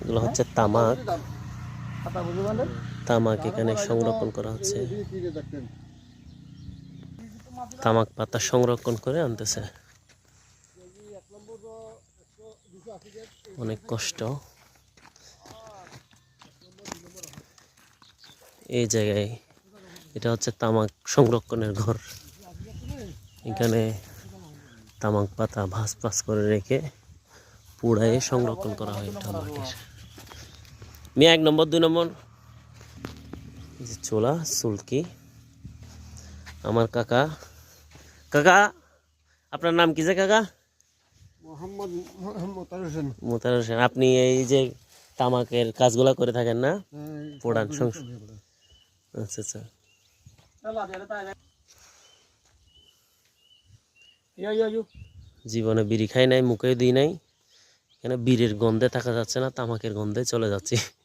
এগুলো হচ্ছে তামাক। তামাক এখানে সংরক্ষণ করা হচ্ছে। তামাক পাতা সংরক্ষণ করে আনতেছে। অনেক কষ্ট। এই জায়গায় এটা হচ্ছে তামাক সংরক্ষণের ঘর। এখানে তামাক পাতা ভাস ভাস করে রেখে পুড়ায়ে সংরক্ষণ করা হয় এটা মাটির মেয়ে এক নম্বর দুই নম্বর। যে চোলা সুলকি। আমার কাকা। কাকা আপনার নাম কি যে কাকা? মোহাম্মদ মোতার হোসেন। মোতার হোসেন। আপনি এই যে তামাকের কাজগুলা করে থাকেন না? পোড়ান সংস- আচ্ছা আচ্ছা। জীবনে বিড়ি খাই নাই মুখে দিই নাই। এখানে বীরের গন্ধে থাকা যাচ্ছে না তামাকের গন্ধে চলে যাচ্ছে।